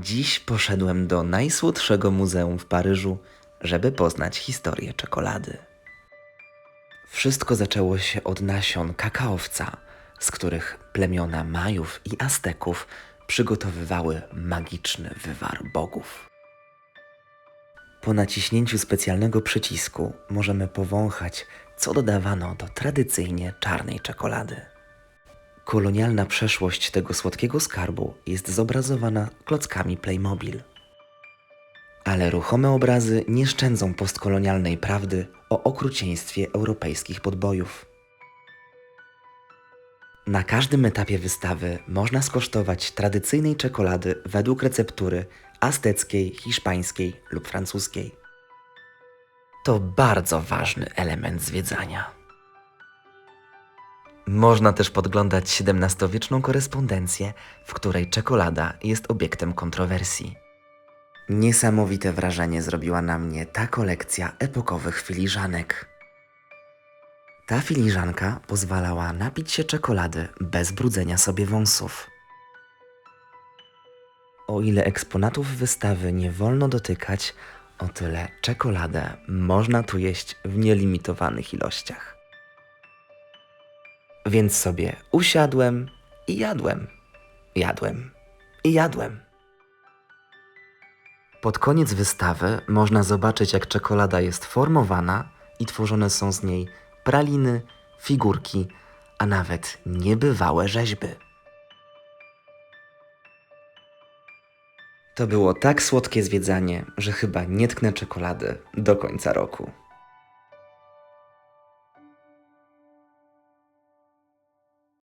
Dziś poszedłem do najsłodszego muzeum w Paryżu, żeby poznać historię czekolady. Wszystko zaczęło się od nasion kakaowca, z których plemiona Majów i Azteków przygotowywały magiczny wywar bogów. Po naciśnięciu specjalnego przycisku możemy powąchać, co dodawano do tradycyjnie czarnej czekolady. Kolonialna przeszłość tego słodkiego skarbu jest zobrazowana klockami Playmobil. Ale ruchome obrazy nie szczędzą postkolonialnej prawdy o okrucieństwie europejskich podbojów. Na każdym etapie wystawy można skosztować tradycyjnej czekolady według receptury azteckiej, hiszpańskiej lub francuskiej. To bardzo ważny element zwiedzania. Można też podglądać XVII-wieczną korespondencję, w której czekolada jest obiektem kontrowersji. Niesamowite wrażenie zrobiła na mnie ta kolekcja epokowych filiżanek. Ta filiżanka pozwalała napić się czekolady bez brudzenia sobie wąsów. O ile eksponatów wystawy nie wolno dotykać, o tyle czekoladę można tu jeść w nielimitowanych ilościach. Więc sobie usiadłem i jadłem, jadłem i jadłem. Pod koniec wystawy można zobaczyć, jak czekolada jest formowana i tworzone są z niej praliny, figurki, a nawet niebywałe rzeźby. To było tak słodkie zwiedzanie, że chyba nie tknę czekolady do końca roku.